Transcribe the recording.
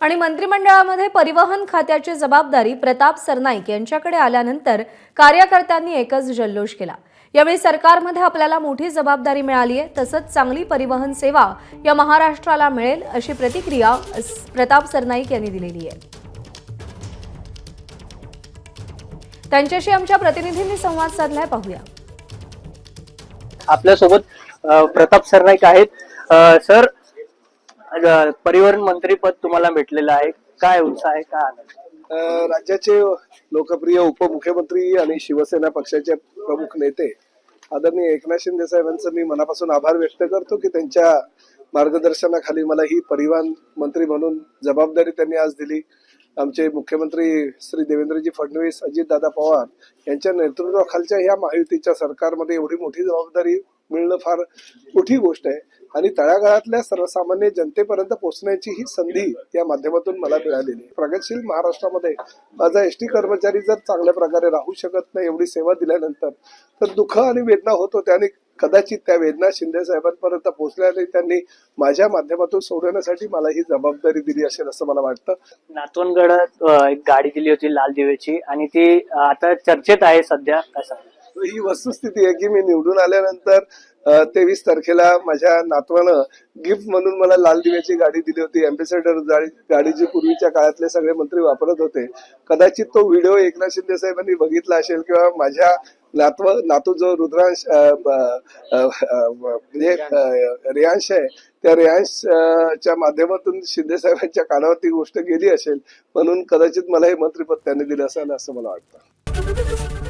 आणि मंत्रिमंडळामध्ये परिवहन खात्याची जबाबदारी प्रताप सरनाईक यांच्याकडे आल्यानंतर कार्यकर्त्यांनी एकच जल्लोष केला. यावेळी सरकारमध्ये आपल्याला मोठी जबाबदारी मिळाली आहे तसंच चांगली परिवहन सेवा या महाराष्ट्राला मिळेल अशी प्रतिक्रिया प्रताप सरनाईक यांनी दिलेली आहे. त्यांच्याशी आमच्या प्रतिनिधींनी संवाद साधलाय पाहूया. आपल्यासोबत प्रताप सरनाईक आहेत. सर परिवहन मंत्री पद तुम्हाला भेटलेलं आहे काय उत्साह आहे काय आनंद? राज्याचे लोकप्रिय उपमुख्यमंत्री आणि शिवसेना पक्षाचे प्रमुख नेते आदरणीय एकनाथ शिंदे साहेबांचं मी मनापासून आभार व्यक्त करतो की त्यांच्या मार्गदर्शनाखाली मला ही परिवहन मंत्री म्हणून जबाबदारी त्यांनी आज दिली आमचे मुख्यमंत्री श्री देवेंद्रजी फडणवीस अजितदादा पवार यांच्या नेतृत्वाखालच्या ह्या महायुतीच्या सरकारमध्ये एवढी मोठी जबाबदारी मिळणं फार मोठी गोष्ट आहे. आणि तळागाळातल्या सर्वसामान्य जनतेपर्यंत पोहोचण्याची ही संधी या माध्यमातून मला मिळालेली प्रगतशील महाराष्ट्रामध्ये माझा एसटी कर्मचारी जर चांगल्या प्रकारे राहू शकत नाही एवढी सेवा दिल्यानंतर तर दुःख आणि वेदना होतो त्याने कदाचित त्या वेदना शिंदे साहेबांपर्यंत पोहोचल्या नाही त्यांनी माझ्या माध्यमातून सोडवण्यासाठी मला ही जबाबदारी दिली असेल असं मला वाटतं. नातवनगडात एक गाडी दिली होती लाल दिव्याची आणि ती आता चर्चेत आहे सध्या. कसं ही वस्तुस्थिती आहे की मी निवडून आल्यानंतर तेवीस तारखेला माझ्या नातवानं गिफ्ट म्हणून मला लाल दिव्याची गाडी दिली होती. अँबेसेडर गाडी जी पूर्वीच्या काळातले सगळे मंत्री वापरत होते. कदाचित तो व्हिडिओ एकनाथ शिंदे साहेबांनी बघितला असेल किंवा माझ्या नातव नातू जो रुद्रांश म्हणजे रेयांश आहे. त्या रेयांश च्या माध्यमातून शिंदे साहेबांच्या कानावरती गोष्ट गेली असेल. म्हणून कदाचित मला हे मंत्रिपद त्यांनी दिलं असेल असं मला वाटतं.